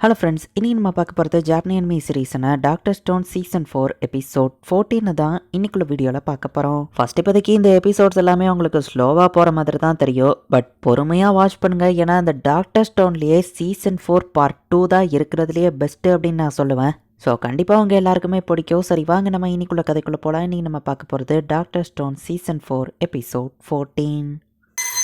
Hello friends இனி நம்ம பார்க்க போகிறது ஜாப்பனி மீ சீரீஸான Doctor Stone season four episode fourteen தான் இன்னைக்குள்ள வீடியோவில் பார்க்க போகிறோம் ஃபர்ஸ்ட் இப்போதைக்கு இந்த எபிசோட்ஸ் எல்லாமே உங்களுக்கு ஸ்லோவாக போகிற மாதிரி தான் தெரியும். பட் பொறுமையாக வாட்ச் பண்ணுங்க. ஏன்னா இந்த டாக்டர் ஸ்டோன்லேயே சீசன் ஃபோர் பார்ட் டூ தான் இருக்கிறதுலையே பெஸ்ட்டு அப்படின்னு நான் சொல்லுவேன். ஸோ கண்டிப்பாக உங்கள் எல்லாருக்குமே பிடிக்கும். சரி வாங்க நம்ம இன்னைக்குள்ள கதைக்குள்ளே போகலாம் இன்னைக்கு நம்ம பார்க்க போகிறது Doctor Stone season four episode fourteen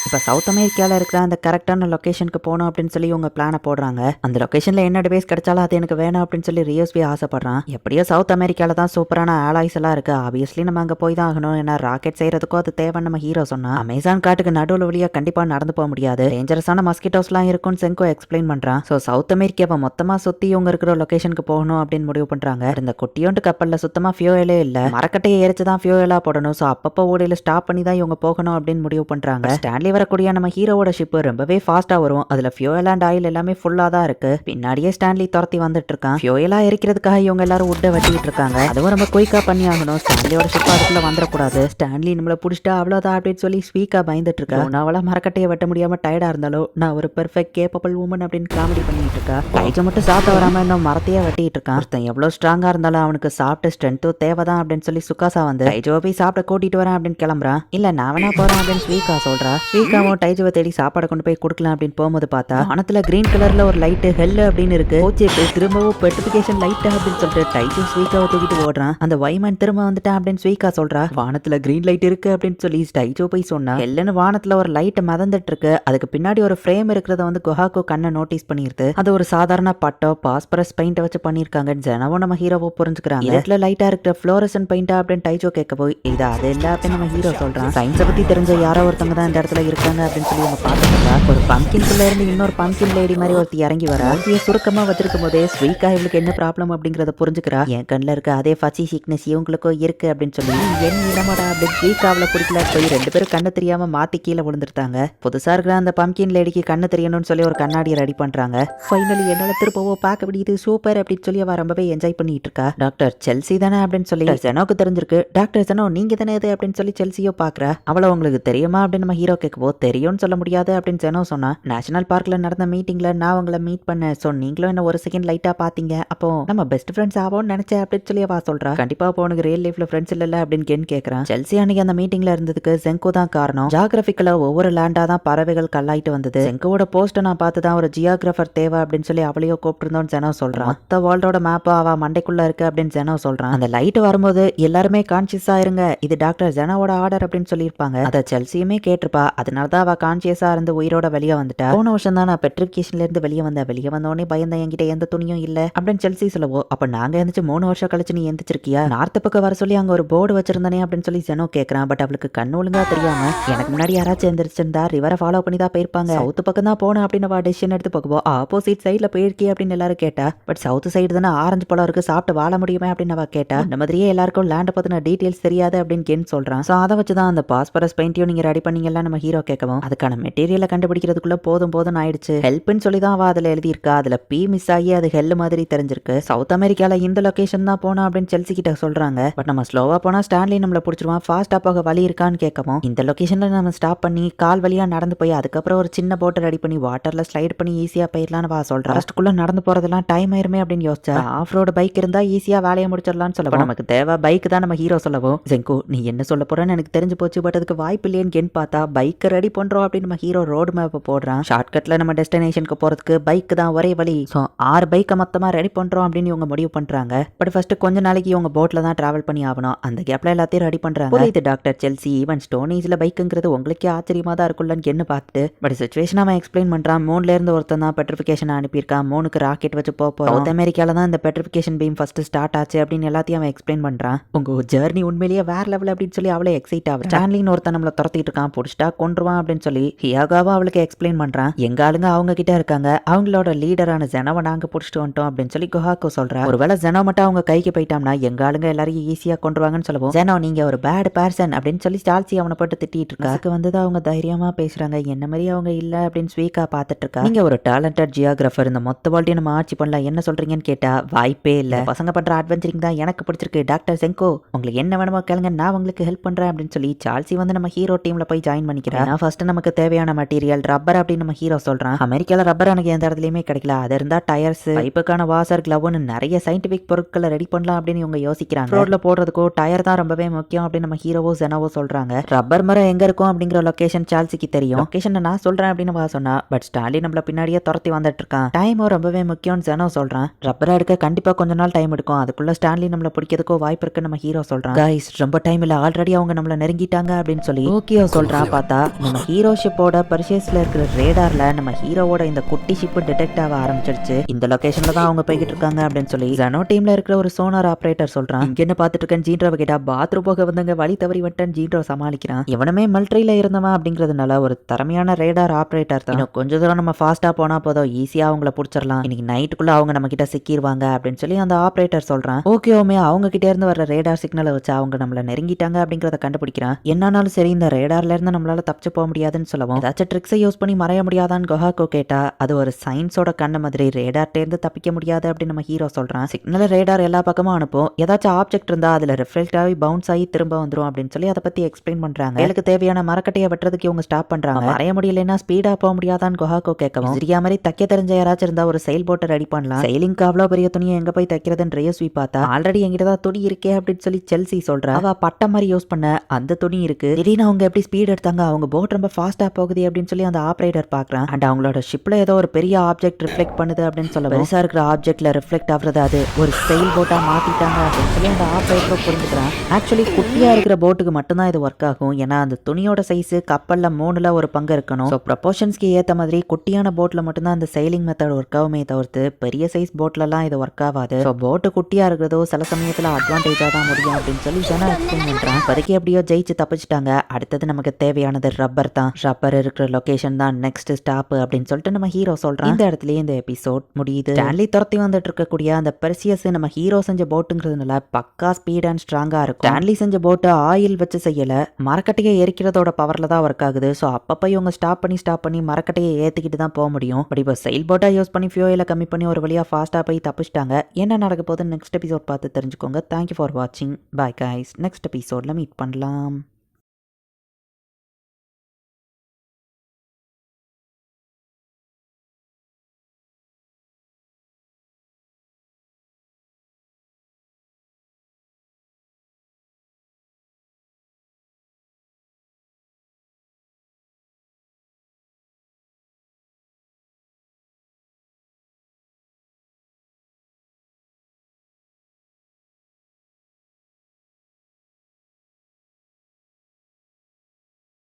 இப்போ சவுத் அமெரிக்காவில் இருக்கிற அந்த கரெக்டான லொக்கேஷனுக்கு போகணும் அப்படின்னு சொல்லி உங்க பிளானை போடுறாங்க. அந்த லொக்கேஷனில் என்ன டிவைஸ் கிடைச்சாலும் அது எனக்கு வேணும் அப்படின்னு சொல்லி ரியோஸ்பி ஆசைப்படுறான். எப்படியோ சவுத் அமெரிக்காவில் தான் சூப்பரான ஆலாய்ஸ் எல்லாம் இருக்கு. ஆப்வியஸ்லி நம்ம அங்கே போய் தான் ஆகணும். ஏன்னா ராக்கெட் செய்யறதுக்கும் அது தேவைன்னு நம்ம ஹீரோ சொன்னா. அமேசான் காட்டுக்கு நடுவில் வழியாக கண்டிப்பாக நடந்து போக முடியாது. டேஞ்சரஸான மஸ்கிட்டோஸ்லாம் இருக்கும்னு செங்கோ எக்ஸ்பிளைன் பண்ணுறான் ஸோ சவுத் அமெரிக்காவை மொத்தமாக சுற்றி இவங்க இருக்கிற லொக்கேஷனுக்கு போகணும் அப்படின்னு முடிவு பண்ணுறாங்க இந்த குட்டியோண்டு கப்பலில் சுத்தமாக ஃபியூயலே இல்லை. மரக்கட்டையை எரிச்சு தான் ஃபியூயலாக போடணும். ஸோ அப்பப்போ ஓடையில் ஸ்டாப் பண்ணி தான் இவங்க போகணும் அப்படின்னு முடிவு பண்ணுறாங்க ஸ்டான்லி வரக்கூடிய நம்ம ஹீரோவோட ஷிப் ரொம்பவே ஃபாஸ்ட்டாக வரும் அதில் ஃபியூயல் அண்ட் ஆயில் எல்லாமே ஃபுல்லாக தான் இருக்கு. பின்னாடியே ஸ்டான்லி துரத்தி வந்துட்டு இருக்கான். ஃபியூயலாக எரிக்கிறதுக்காக இவங்க எல்லாரும் உட்டை வெட்டிட்டு இருக்காங்க. அதுவும் ரொம்ப குயிக்காக பண்ணி ஆகணும். ஸ்டான்லியோட ஷிப் அதுக்குள்ள வந்துடக்கூடாது. ஸ்டான்லி நம்மளை பிடிச்சிட்டா அவ்வளோதான் அப்படின்னு சொல்லி ஸ்வீக்காக பயந்துட்டு இருக்கா? நான் அவளா மரக்கட்டையை வெட்ட முடியாம டயர்டாக இருந்தாலும் நான் ஒரு பெர்ஃபெக்ட் கேப்பபிள் உமன் அப்படின்னு காமெடி பண்ணிட்டு இருக்கா? கைஜை மட்டும் சாப்பிட வராம இன்னும் மரத்தையே வெட்டிட்டு இருக்கான். ஒருத்தன் எவ்வளோ ஸ்ட்ராங்கா இருந்தாலும் அவனுக்கு சாப்பிட்டு ஸ்ட்ரென்த்தும் தேவைதான் அப்படின்னு சொல்லி சுக்காசா வந்து டைஜோ போய் சாப்பிட கூட்டிட்டு வரேன் அப்படின்னு கிளம்புறான். இல்ல நான் வேணா போறேன் அப்படின்னு ஸ்வீகா சொல்றா ஸ்வீகாவும் தேடி சாப்பாடு கொண்டு போய் கொடுக்கலாம் அப்படின்னு போகும்போது பார்த்தா வானத்துல கிரீன் கலர்ல ஒரு லைட் ஹெல் அப்படின்னு இருக்கு. கோச்சே போய் திரும்பவும் பெர்டிபிகேஷன் லைட் அப்படின்னு சொல்லிட்டு டைஜோ ஸ்வீகாவை தூக்கிட்டு ஓடுறான். அந்த வைமன் திரும்ப வந்துட்டான் அப்படின்னு ஸ்வீகா சொல்றா வானத்துல கிரீன் லைட் இருக்கு அப்படின்னு சொல்லி டைஜோ போய் சொன்னா ஹெல்லுன்னு வானத்துல ஒரு லைட் மிதந்துட்டு இருக்கு. அதுக்கு பின்னாடி ஒரு ஃப்ரேம் இருக்கிறத வந்து குஹாக்கோ கண்ணை நோட்டீஸ் பண்ணிருது அது ஒரு சாதாரண பட்டோ பாஸ்பரஸ் பெயிண்ட் வச்சு பண்ணிருக்காங்க ஜனவோ நம்ம ஹீரோவோ புரிஞ்சுக்கிறாங்க. இடத்துல லைட்டா இருக்கிற ஃப்ளோரசன் பெயிண்டா அப்படின்னு டைஜோ கேட்க போய் இது அது இல்ல அப்படின்னு நம்ம ஹீரோ சொல்றான். சயின்ஸை பத்தி தெரிஞ்ச யாரோ ஒருத்தவங்க தான் இந்த இடத்துல இருக்காங்க அப்படின்னு சொல்லி அவங்க பார்த்துருக்கா ஒரு பம்கின்குள்ள இருந்து இன்னொரு பம்கின் லேடி மாதிரி ஒருத்தி இறங்கி வரா. இவன் சுருக்கமா வச்சிருக்கும் போதே ஸ்வீக்கா இவளுக்கு என்ன ப்ராப்ளம் அப்படிங்கறத புரிஞ்சுக்கிறா. என் கண்ணில் இருக்க அதே ஃபசி சீக்னஸ் இவங்களுக்கும் இருக்கு அப்படின்னு சொல்லி என் இளமடா அப்படின்னு ஸ்வீக்காவில் பிடிக்கல போய் ரெண்டு பேரும் கண்ணு தெரியாம மாத்தி கீழே விழுந்துருத்தாங்க புதுசா இருக்கிற அந்த பம்கின் லேடிக்கு கண்ணு தெரியணும்னு சொல்லி ஒரு கண்ணாடியை ரெடி பண்றாங்க. ஃபைனலி என்னால திருப்பவோ பார்க்க முடியுது. சூப்பர் அப்படின்னு சொல்லி அவ ரொம்பவே என்ஜாய் பண்ணிட்டு இருக்கா. டாக்டர் செல்சி தானே? அப்படின்னு சொல்லி ஜெனோக்கு தெரிஞ்சிருக்கு. டாக்டர் ஜெனோ நீங்க தானே இது? அப்படின்னு சொல்லி செல்சியோ பாக்குறா அவளை உங்களுக்கு தெரியுமா? அப்படின்னு நம்ம ஹீரோ கேட்கவோ தெரியும்னு சொல்ல முடியாது அப்படின்னு ஜெனோ சொன்னா நேஷனல் பார்க்ல நடந்த மீட்டிங்ல நான் உங்களை மீட் பண்ணேன். ஸோ நீங்களும் என்ன ஒரு செகண்ட் லைட்டா பாத்தீங்க. அப்போ நம்ம பெஸ்ட் ஃப்ரெண்ட்ஸ் ஆவோம்னு நினைச்சேன் அப்படின்னு சொல்லி வா சொல்றா. கண்டிப்பா இப்போ உனக்கு ரியல் லைஃப்ல ஃப்ரெண்ட்ஸ் இல்ல அப்படின்னு கேன் கேக்குறான் செல்சி அன்னைக்கு அந்த மீட்டிங்ல இருந்ததுக்கு செங்கோ தான் காரணம். ஜாகிரபிக்கல ஒவ்வொரு லேண்டா தான் பறவைகள் கல்லாயிட்டு வந்தது. செங்கோட போஸ்ட்டை நான் பார்த்து தான் ஒரு ஜியோகிராஃபர் தேவை அப்படின்னு சொல்லி அவளையோ கூப்பிட்டுருந்தோம்னு ஜெனோ சொல்றான் மொத்த வேர்ல்டோட மேப் அவ மண்டைக்குள்ள இருக்கு அப்படின்னு ஜெனோ சொல்றான் அந்த லைட் வரும்போது எல்லாருமே கான்சியஸா இருங்க. இது டாக்டர் ஜெனோட ஆர்டர் அப்படின்னு சொல்லியிருப்பாங்க. அதை செல்சியுமே கேட்டிருப்பா. அதனால தான் அவள் கான்சியஸாக இருந்து உயிரோட வெளியே வந்துட்டா. போன வருஷம் தான் நான் பெட்ரிஃபிகேஷன்ல இருந்து வெளியே வந்தேன். வெளியே வந்தோடனே பயந்தேன். என்கிட்ட எந்த துணியும் இல்ல அப்படின்னு செல்சி சொல்லவோ அப்ப நாங்க எந்திரிச்சு மூணு வருஷம் கழிச்சு நீ எந்திரிச்சிருக்கியா? நார்த்து பக்கம் வர சொல்லி அங்க ஒரு போர்டு வச்சிருந்தானே அப்படின்னு சொல்லி ஜெனோ கேட்குறான் பட் அவளுக்கு கண்ணு ஒழுங்கா தெரியாம எனக்கு முன்னாடி யாராச்சும் எந்திரிச்சிருந்தா ரிவரை ஃபாலோ பண்ணி தான் போயிருப்பாங்க. சவுத்து பக்கம் தான் போனேன் அப்படின்னு அவ டெசிஷன் எடுத்து போகவோ ஆப்போசிட் சைட்ல போயிருக்கே அப்படின்னு எல்லாரும் கேட்டா. பட் சவுத் சைடு தானே ஆரஞ்சு பழம் இருக்கு சாப்பிட்டு வாழ முடியுமே அப்படின்னு அவ கேட்டா. இந்த மாதிரியே எல்லாருக்கும் லேண்ட் பத்தின டீடைல்ஸ் தெரியாது அப்படின்னு கென் சொல்றான். ஸோ அதை வச்சு தான் அந்த பாஸ்பரஸ் பெயிண்டையும் நீங்க ரெடி பண்ணீங்கல்ல நம்ம ஹீரோ கேட்கவும் அதுக்கான மெட்டீரியலை கண்டுபிடிக்கிறதுக்குள்ள போதும் போதும் ஆயிடுச்சு. ஹெல்ப்னு சொல்லி தான் அவ அதுல எழுதியிருக்கா. அதுல பி மிஸ் ஆகி அது ஹெல் மாதிரி தெரிஞ்சிருக்கு. சவுத் அமெரிக்கால இந்த லொகேஷன் தான் போனா அப்படின்னு செல்சி கிட்ட சொல்றாங்க. பட் நம்ம ஸ்லோவா போனா ஸ்டான்லி நம்மள பிடிச்சிருவான். ஃபாஸ்டா போக வழி இருக்கான்னு கேட்கவும் இந்த லொகேஷன்ல நம்ம ஸ்டாப் பண்ணி கால் வழியா நடந்து போய் அதுக்கப்புறம் ஒரு சின்ன போட்டை ரெடி பண்ணி வாட்டர்ல ஸ்லைட் பண்ணி ஈஸியா போயிடலாம்னு வா சொல்றா. ஃபர்ஸ்ட்குள்ள நடந்து போறதெல்லாம் டைம் ஆயிருமே அப்படின்னு யோசிச்சா ஆஃப் ரோடு பைக் இருந்தா ஈஸியா வேலையை முடிச்சிடலாம்னு சொல்லுவோம் நமக்கு தேவை பைக் தான் நம்ம ஹீரோ சொல்லவும். ஜெங்கோ நீ என்ன சொல்ல போறேன்னு எனக்கு தெரிஞ்சு போச்சு. பட் அதுக்கு வாய்ப்பு இல்லையேன்னு கென் பார்த்தா பைக்கை ரெடி பண்றோம் அப்படின்னு நம்ம ஹீரோ ரோடு மேப் போடுறான். ஷார்ட்கட்ல நம்ம டெஸ்டினேஷனுக்கு போறதுக்கு பைக் தான் ஒரே வழி. ஸோ ஆறு பைக்கை மொத்தமா ரெடி பண்றோம் அப்படின்னு இவங்க முடிவு பண்றாங்க. பட் ஃபர்ஸ்ட் கொஞ்ச நாளைக்கு இவங்க போட்ல தான் டிராவல் பண்ணி ஆகணும். அந்த கேப்ல எல்லாத்தையும் ரெடி பண்றாங்க. புரியுது டாக்டர் செல்சி ஈவன் ஸ்டோன் ஏஜ்ல பைக்குங்கிறது உங்களுக்கே ஆச்சரியமா தான் இருக்குல்லன்னு என்ன பார்த்துட்டு. பட் சுச்சுவேஷன் அவன் எக்ஸ்பிளைன் பண்றான். மூணுல இருந்து ஒருத்தன் தான் பெட்ரிஃபிகேஷன் அனுப்பியிருக்கான். மூணுக்கு ராக்கெட் வச்சு போக போறோம் சவுத் அமெரிக்கால தான் இந்த பெட்ரிஃபிகேஷன் பீம் ஃபர்ஸ்ட் ஸ்டார்ட் ஆச்சு அப்படின்னு எல்லாத்தையும் அவன் எக்ஸ்பிளைன் பண்றான். உங்க ஜேர்னி உண்மையிலேயே வேற லெவல் அப்படின்னு சொல்லி அவளே எக்ஸைட் ஆகும் ஸ்டான்லின்னு ஒருத்தன் நம்மள துரத்திட்டு இருக்கான். பிடிச்சிட்டா கொண்டுருவான் அப்படின்னு சொல்லி ஹியாகாவும் அவளுக்கு எக்ஸ்பிளைன் பண்றான். எங்க ஆளுங்க அவங்க கிட்ட இருக்காங்க. அவங்களோட லீடரான ஜெனவை நாங்க புடிச்சிட்டு வந்துட்டோம் அப்படின்னு சொல்லி குஹாக்கோ சொல்றா. ஒருவேளை ஜெனோ மட்டும் அவங்க கைக்கு போயிட்டோம்னா எங்க ஆளுங்க எல்லாரையும் ஈஸியா கொண்டுருவாங்கன்னு சொல்லுவோம். ஜெனோ நீங்க ஒரு பேட் பர்சன் அப்படின்னு சொல்லி ஸ்டால்சி அவனை போட்டு திட்டிட்டு இருக்கா. அதுக்கு வந்து அவங்க தைரியமா பேசுறாங்க. என்ன மாதிரி அவங்க இல்ல அப்படின்னு ஸ்வீக்கா பாத்துட்டு இருக்கா. நீங்க ஒரு டேலண்டட் ஜியோகிராஃபர் இந்த மொத்த வாழ்க்கையும் நம்ம ஆட்சி பண்ணலாம். என்ன சொல்றீங்கன்னு கேட்டா வாய்ப்பே இல்ல. பசங்க பண்ற அட்வென்ச்சரிங் தான் எனக்கு பிடிச்சிருக்கு. டாக்டர் செங்கோ உங்களுக்கு என்ன வேணுமோ கேளுங்க. நான் உங்களுக்கு ஹெல்ப் பண்றேன் அப்படின்னு சொல்லி சால்சி வந்து நம்ம ஹீரோ டீம்ல போய் ஜாயின் பண்ணிக்கிறா. நான் ஃபர்ஸ்ட் நமக்கு தேவையான மெட்டீரியல் ரப்பர் அப்படின்னு நம்ம ஹீரோ சொல்றான். அமெரிக்கால ரப்பர் எனக்கு எந்த இடத்துலயுமே கிடைக்கல. அது இருந்தா டயர்ஸ் பைப்புக்கான வாசர் கிளவ்னு நிறைய சயின்டிபிக் பொருட்களை ரெடி பண்ணலாம் அப்படின்னு இவங்க யோசிக்கிறாங்க. ரோட்ல போடுறதுக்கோ டயர் தான் ரொம்பவே முக்கியம் அப்படின்னு நம்ம ஹீரோவோ ஜெனவோ சொல்றாங்க. ரப்பர் மரம் எங்க இருக்கும் அப்படிங்கிற லொகேஷன் சால்சிக்கு தெரியும். லொகேஷன் நான் சொல்றேன் அப்படின்னு வா சொன்னா பட் ஸ்டாலின் நம்மள பின்னாடியே துரத்தி வந்துட்டு இருக்கான். டைமும் ரொம்பவே முக்கியம்னு ஜெனோ சொல்றான். ரப்பர் எடுக்க கண்டிப்பா கொஞ்ச நாள் டைம் எடுக்கும். அதுக்குள்ள ஸ்டான்லி நம்மள பிடிக்கிறதுக்கோ வாய்ப்பு இருக்குன்னு நம்ம ஹீரோ சொல்றான். கைஸ் ரொம்ப டைம் இல்ல. ஆல்ரெடி அவங்க நம்மள நெருங்கிட்டாங்க அப்படின்னு சொல்லி ஓகே சொல்றான். பார்த்தா நம்ம ஹீரோ ஷிப்போட பர்ஷேஸ்ல இருக்கிற ரேடார்ல நம்ம ஹீரோவோட இந்த குட்டி ஷிப் டிடெக்ட் ஆக ஆரம்பிச்சிருச்சு. இந்த லொகேஷன்ல தான் அவங்க போய்கிட்டு இருக்காங்க அப்படின்னு சொல்லி ஜனோ டீம்ல இருக்கிற ஒரு சோனார் ஆபரேட்டர் சொல்றான். இங்க என்ன பாத்துட்டு இருக்கேன் ஜீன்ரோவை கேட்டா பாத்ரூம் போக வந்தங்க வழி தவறி வந்துட்டேன் ஜீன்ரோ சமாளிக்கிறான். இவனுமே மல்ட்ரியில இருந்தவன் அப்படிங்கிறதுனால ஒரு திறமையான ரேடார் ஆபரேட்டர் தான். கொஞ்ச தூரம் நம்ம ஃபாஸ்டா போனா போதும் ஈஸியா அவங்கள புடிச்சிடலாம். இன்னைக்கு நைட்டுக்குள்ள அவங்க நம்ம கிட்ட சிக்கிடுவாங்க அப்படின்னு சொல்லி அந்த ஆபரேட்டர் சொல்றான். ஓகே ஓமே அவங்க கிட்ட இருந்து வர ரேடார் சிக்னலை வச்சு அவங்க நம்மள நெருங்கிட்டாங்க அப்படிங்கறத கண்டுபிடிக்கிறான். என்னானாலும் சரி இந்த ரேடார்ல இருந்து நம்மளால தப்பிச்சு போக முடியாதுன்னு சொல்லவும் ஏதாச்சும் ட்ரிக்ஸை யூஸ் பண்ணி மறைய முடியாதான்னு கொஹாக்கோ கேட்டா அது ஒரு சயின்ஸோட கண்ணு மாதிரி ரேடார்ட்ட இருந்து தப்பிக்க முடியாது அப்படின்னு நம்ம ஹீரோ சொல்றான். சிக்னல் ரேடார் எல்லா பக்கமும் அனுப்பும். ஏதாச்சும் ஆப்ஜெக்ட் இருந்தா அதுல ரிஃப்ளெக்ட் ஆகி பவுன்ஸ் ஆகி திரும்ப வந்துரும் அப்படின்னு சொல்லி அதை பத்தி எக்ஸ்பிளைன் பண்றாங்க. எனக்கு தேவையான மரக்கட்டையை வெட்டுறதுக்கு இவங்க ஸ்டாப் பண்றாங்க. மறைய முடியலன்னா ஸ்பீடா போக முடியாதான்னு கொஹாக்கோ கேட்கவும் சரியா மாதிரி தைக்க தெரிஞ்ச யாராச்சும் இருந்தா ஒரு செயல் போட்டை ரெடி பண்ணலாம். செயலிங்க்கு அவ்வளோ பெரிய துணியை எங்க போய் தைக்கிறதுன்னு ரேஸ்வி பார்த்தா ஆல்ரெடி எங்கிட்ட தான் துணி இருக்கே அப்படின்னு சொல்லி செல்சி சொல்றா. அவ பட்டை மாதிரி யூஸ் பண்ண அந்த துணி இருக்கு. திடீர்னு அவங்க எப்படி ஸ்பீட் எடுத்தாங்க அவங்க போட் ரொம்ப ஃபாஸ்ட்டாக போகுது அப்படின்னு சொல்லி அந்த ஆப்ரேட்டர் பார்க்குறான் அண்ட் அவங்களோட ஷிப்பில் ஏதோ ஒரு பெரிய ஆப்ஜெக்ட் ரிஃப்ளெக்ட் பண்ணுது அப்படின்னு சொல்ல பெருசாக இருக்கிற ஆப்ஜெக்ட்டில் ரிஃப்ளெக்ட் ஆகுறது அது. ஒரு செயல் போட்டாக மாற்றிட்டாங்க அப்படின்னு சொல்லி அந்த ஆப்ரேட்டரை புரிஞ்சுக்கிறான். ஆக்சுவலி குட்டியாக இருக்கிற போட்டுக்கு மட்டும்தான் இது ஒர்க் ஆகும். ஏன்னா அந்த துணியோட சைஸு கப்பலில் மூணில் ஒரு பங்கு இருக்கணும். ஸோ ப்ரொபோஷன்ஸ்க்கு ஏற்ற மாதிரி குட்டியான போட்டில் மட்டும்தான் அந்த செயலிங் மெத்தட் ஒர்க் ஆகுமே தவிர்த்து பெரிய சைஸ் போட்லலாம் இது ஒர்க் ஆகாது. ஸோ போட்டு குட்டியாக இருக்கிறதோ சில சமயத்தில் அட்வான்டேஜாக தான் முடியும் அப்படின்னு சொல்லி ஜனா எக்ஸ்பிளைன் பண்ணுறான் இப்போதைக்கு எப்படியோ ஜெயிச்சு தப்பிச்சிட்டாங்க. அடுத்தது நமக்கு தேவையானது ரப்பர் தான். ரப்பர் இருக்கிற லொகேஷன் தான் நெக்ஸ்ட் ஸ்டாப் அப்படின்னு சொல்லிட்டு நம்ம ஹீரோ சொல்றான். இந்த இடத்துலயே இந்த எபிசோட் முடியுது. ஸ்டான்லி துரத்தி வந்துட்டு இருக்கக்கூடிய அந்த பெர்சியஸ் நம்ம ஹீரோ செஞ்ச போட்டுங்கிறதுனால பக்கா ஸ்பீட் அண்ட் ஸ்ட்ராங்கா இருக்கும். ஸ்டான்லி செஞ்ச போட்டு ஆயில் வச்சு செய்யல. மரக்கட்டையை எரிக்கிறதோட பவர்ல தான் ஒர்க் ஆகுது. ஸோ அப்பப்போ இவங்க ஸ்டாப் பண்ணி ஸ்டாப் பண்ணி மரக்கட்டையை ஏத்திக்கிட்டு தான் போக முடியும். பட் இப்போ செயில் போட்டா யூஸ் பண்ணி ஃபியூயலை கம்மி பண்ணி ஒரு வழியா ஃபாஸ்டா போய் தப்பிச்சிட்டாங்க. என்ன நடக்க போகுது நெக்ஸ்ட் எபிசோட் பார்த்து தெரிஞ்சுக்கோங்க. தேங்க்யூ ஃபார் வாட்சிங் பாய் guys. நெக்ஸ்ட் எபிசோட்ல மீட் பண்ணலாம்.